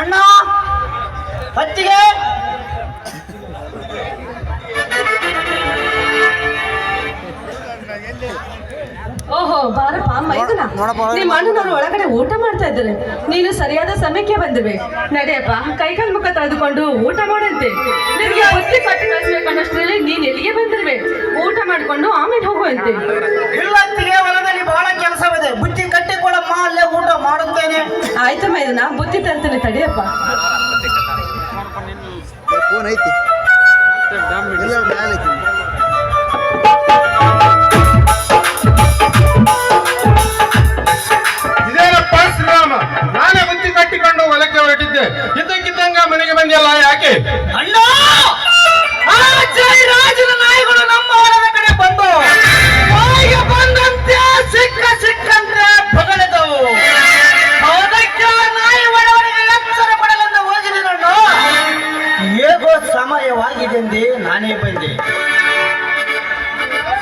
ಅಣ್ಣ ಹತ್ತಿಗೆ. ಓಹೋ ಬಾರಪ್ಪ ಮೈದುನ. ನಿಮ್ಮ ಅಣ್ಣನವರು ಒಳಗಡೆ ಊಟ ಮಾಡ್ತಾ ಇದ್ದಾರೆ. ನೀನು ಸರಿಯಾದ ಸಮಯಕ್ಕೆ ಬಂದಿವೆ. ನಡೆಯಪ್ಪ ಕೈಕಾಲು ಮುಖ ತೆಗೆದುಕೊಂಡು ಊಟ ಮಾಡಂತೆ ನಿನಗೆ ಬುತ್ತಿ ಕಟ್ಟಿ ಕಳಿಸ್ಬೇಕನ್ನಷ್ಟರಲ್ಲಿ ನೀನ್ ಎಲ್ಲಿಗೆ ಬಂದಿರುವೆ? ಊಟ ಮಾಡಿಕೊಂಡು ಆಮೇಲೆ ಹೋಗುವಂತೆ. ಮಾಡುತ್ತೇನೆ ಇದು ನಾ ಬುತ್ತಿ ತರ್ತೀನಿ ತಡಿಯಪ್ಪ ಫೋನ್ ನಾನೇ ಬುತ್ತಿ ಕಟ್ಟಿಕೊಂಡು ಹೊಲಕ್ಕೆ ಹೊರಟಿದ್ದೆ. ಇದ್ದಕ್ಕಿದ್ದಂಗ ಮನೆಗೆ ಬಂದಿಲ್ಲ ಯಾಕೆ? ಅಣ್ಣ!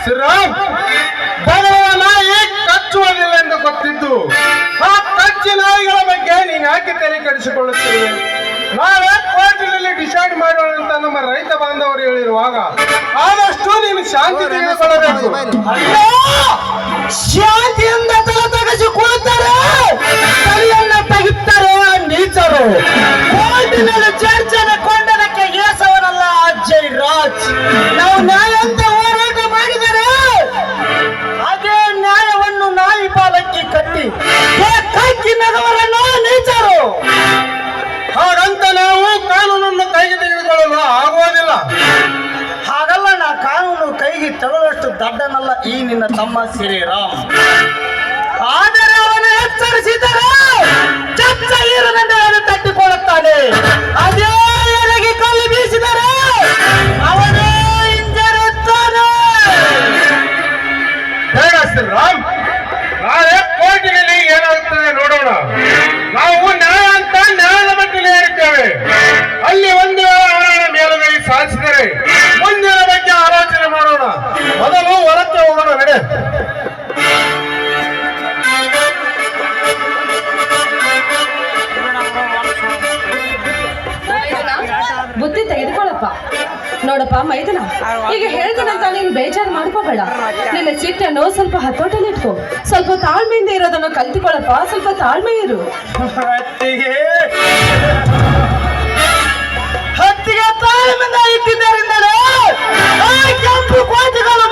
ಶ್ರೀರಾಮ್ ಬರುವ ನಾಯಿ ಕಚ್ಚುವುದಿಲ್ಲ ಎಂದು ಗೊತ್ತಿದ್ದು. ಆ ಕಚ್ಚಿ ನಾಯಿಗಳ ಬಗ್ಗೆ ನೀನು ಯಾಕೆ ತಲೆ ಕೆಡಿಸಿಕೊಳ್ಳುತ್ತಿರುವೆ ನಾಳೆ ಕೋರ್ಟಿನಲ್ಲಿ ಡಿಸೈಡ್ ಮಾಡೋಣ ಅಂತ ನಮ್ಮ ರೈತ ಬಾಂಧವರು ಹೇಳಿರುವಾಗ ಆದಷ್ಟು ನೀನು ಶಾಂತಿ ತೆಗೆದುಕೊಳ್ಳಬೇಕು! ಶಾಂತಿಯಿಂದ ತಲೆ ತೆಗೆಸಿಕೊಳ್ಳುತ್ತಾರೆ ತಲೆಯನ್ನ ತೆಗಿತಾರೆ ನೀಚರು. ಕೋರ್ಟಿನಲ್ಲಿ ಚರ್ಚೆನ ಕೊಂಡದಕ್ಕೆ ಏಸವನಲ್ಲ ಅಜಯ್ ರಾಜ್ ನಾವು ನ್ಯಾಯ ಆಗುವುದಿಲ್ಲ ಹಾಗಲ್ಲ, ನಾ ಕಾನೂನು ಕೈಗೆ ತಗೊಳ್ಳಷ್ಟು ದಡ್ಡನಲ್ಲ ಈ ನಿನ್ನ ತಮ್ಮ ಶ್ರೀರಾಮ್ ಆದರೆ ಅವನು ಎಚ್ಚರಿಸಿದರೆ ಅವನು ತಟ್ಟಿಕೊಳ್ಳುತ್ತಾನೆ. ಅದೇ ಕಲ್ಲು ಬೀಸಿದರೆ ನೋಡಪ್ಪ, ಮೈದನ? ಈಗ ಹೇಳ್ತೀನಂತ ನೀನು ಬೇಜಾರು ಮಾಡ್ಕೋಬೇಡ. ನಿನ್ನ ಸಿಟ್ಟನ್ನು ಸ್ವಲ್ಪ ಹತೋಟಲ್ಲಿ ಇಟ್ಕೋ. ಸ್ವಲ್ಪ ತಾಳ್ಮೆಯಿಂದ ಇರೋದನ್ನ ಕಲ್ತುಕೊಳ್ಳಪ್ಪ ಸ್ವಲ್ಪ ತಾಳ್ಮೆ ಇರು. ಹತ್ತಿಗೆ. ತಾಳ್ಮೆಯಿಂದ ಕೆಂಪು ಕೋಟಿಗಳು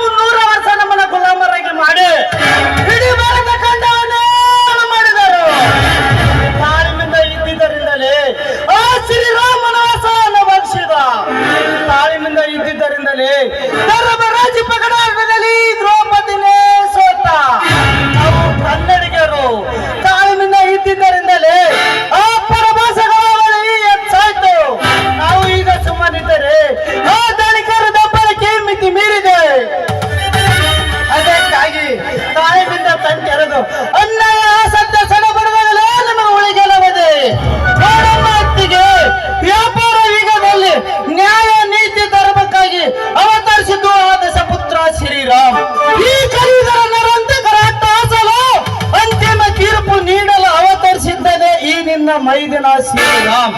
তারা ಮೈದಿನ ಶ್ರೀರಾಮ್.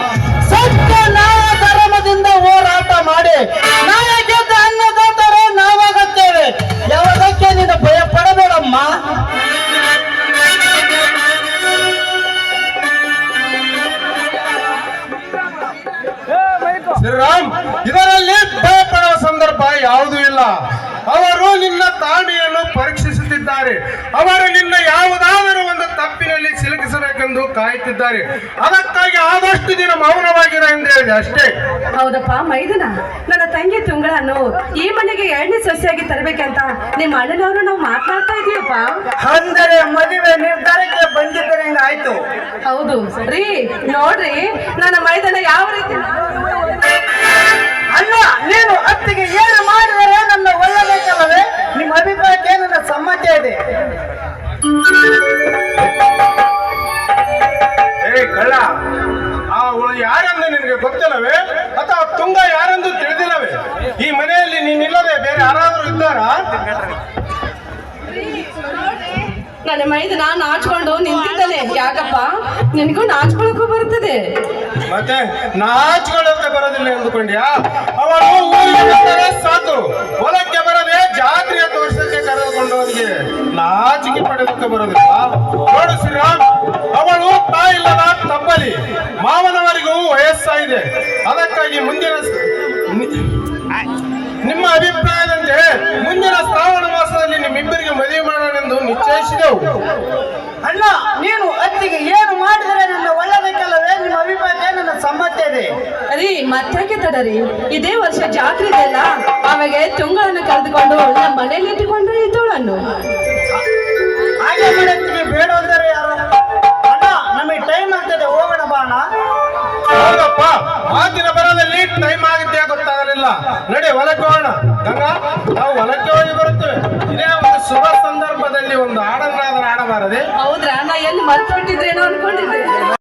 ಸತ್ಯ ನಾವ ಧರ್ಮದಿಂದ ಹೋರಾಟ ಮಾಡಿ, ನಾವೇ ಗೆದ್ದ ಅನ್ನದಾತರು ನಾವಾಗುತ್ತೇವೆ. ಯಾವುದಕ್ಕೆ ನೀನು ಭಯ ಪಡಬೇಡಮ್ಮ ಶ್ರೀರಾಮ್, ಇದರಲ್ಲಿ ಭಯಪಡುವ ಸಂದರ್ಭ ಯಾವುದೂ ಇಲ್ಲ. ಅವರು ನಿನ್ನ ತಾಳ್ಮೆಯನ್ನು ಪರೀಕ್ಷಿಸುತ್ತಿದ್ದಾರೆ. ಅವರು ನಿನ್ನ ಯಾವುದಾದರೂ ತಪ್ಪಿನಲ್ಲಿ ಸಿಲುಕಿಸಬೇಕೆಂದು ಕಾಯುತ್ತಿದ್ದಾರೆ. ಅದಕ್ಕಾಗಿ ಆದಷ್ಟು ದಿನ ಮೌನವಾಗಿರ ಎಂದು ಹೇಳಿದೆ ಅಷ್ಟೇ. ಹೌದಪ್ಪ ಮೈದನ. ನನ್ನ ತಂಗಿ ತುಂಗಳನ್ನು ಈ ಮನೆಗೆ ಎರಡನೇ ಸೊಸೆಯಾಗಿ ತರಬೇಕಂತ ನಿಮ್ಮ ಅಣ್ಣನವರು ನಾವು ಮಾತಾಡ್ತಾ ಇದೀವಪ್ಪ. ಅಂದರೆ ಮದುವೆ ನಿರ್ಧಾರಕ್ಕೆ ಬಂದಿದ್ದರೆ ಆಯ್ತು. ಹೌದು. ರೀ ನೋಡ್ರಿ ನನ್ನ ಮೈದನ ಯಾವ ರೀತಿ ಅಲ್ಲ ನೀನು ಅತ್ತಿಗೆ ಏನು ಗೊತ್ತಿಲ್ಲವೇ? ಅಥವಾ ತುಂಗ ಯಾರೆಂದು ತಿಳಿದಿಲ್ಲವೇ? ಈ ಮನೆಯಲ್ಲಿ ನೀನಿಲ್ಲದೆ ಬೇರೆ ಯಾರಾದರೂ ಇದ್ದಾರಾ? ನನ್ನ ಮೈದನ ನಾಚ್ಕೊಂಡು ನಿಂತಿದ್ದಾನೆ. ಯಾಕಪ್ಪ? ನಿನಗೂ ನಾಚ್ಕೊಳಕ್ಕೂ ಬರ್ತದೆ ಮತ್ತೆ ನಾಚ್ಕೊಳ್ಳೋಕೆ ಬರೋದಿಲ್ಲ ಎಂದುಕೊಂಡ್ಯಾ? ಅವಳು ಸಾಕು. ಹೊಲಕ್ಕೆ ಬರದೆ ಜಾತ್ರೆಯ ತೋರಿಸಕ್ಕೆ ಕರೆದುಕೊಂಡವನಿಗೆ ನಾಚಿಕೆ ಪಡೆದಕ್ಕೆ ಬರೋದಿಲ್ಲ. ನೋಡು ಶ್ರೀರಾಮ್ ನಿಶ್ಚಯಿಸಿದೆವು ಅಣ್ಣ ನೀನು ಅತ್ತಿಗೆ ಏನು ಮಾಡಿದರೆ ನನ್ನ ಒಳ್ಳೆದಕ್ಕಲ್ಲವೇ ನಿಮ್ಮ ಅಭಿಪ್ರಾಯ ನನ್ನ ಸಮ್ಮತಿ ಇದೆ. ರೀ ಮತ್ತಾಕೆ ತಡರಿ? ಇದೇ ವರ್ಷ ಜಾತ್ರೆ ಇದೆಯಲ್ಲ ಆಮೇಲೆ ತುಂಗಳನ್ನು ಕರೆದುಕೊಂಡು ನಮ್ಮ ಮನೇಲಿ ಇಟ್ಟುಕೊಂಡ್ರೆ ಇದ್ದೋಳನ್ನು ಹಾಗೆ ಮಾಡತ್ತಿಗೆ ಬೇಡ ಅಂದರೆ ಯಾರು? ಅಣ್ಣ ನಮಗೆ ಟೈಮ್ ಆಗ್ತದೆ ಹೋಗೋಣ ಬಾ ಅಣ್ಣ. ಹೌದಪ್ಪ ಮಾತಿನ ಬರದಲ್ಲಿ ಟೈಮ್ ಆಗುತ್ತೆ ಗೊತ್ತಾಗಲಿಲ್ಲ. ನಡಿ ಹೊಲಕ್ಕೆ ಹೋಗೋಣ. ಗಂಗಾ ನಾವು ಹೊಲಕ್ಕೆ ಹೋಗಿ ಬರುತ್ತೇವೆ. ಇದೇ ಒಂದು ಶುಭ ಒಂದು ಹಾಡನ್ನಾದ್ರೂ ಆಡಬಾರದೆ ಹೌದ್ರಾ? ನಾ ಎಲ್ಲಿ ಮರ್ತೊಟ್ಟಿದ್ರೇನೋ ಅನ್ಕೊಂಡಿದ್ದೆ.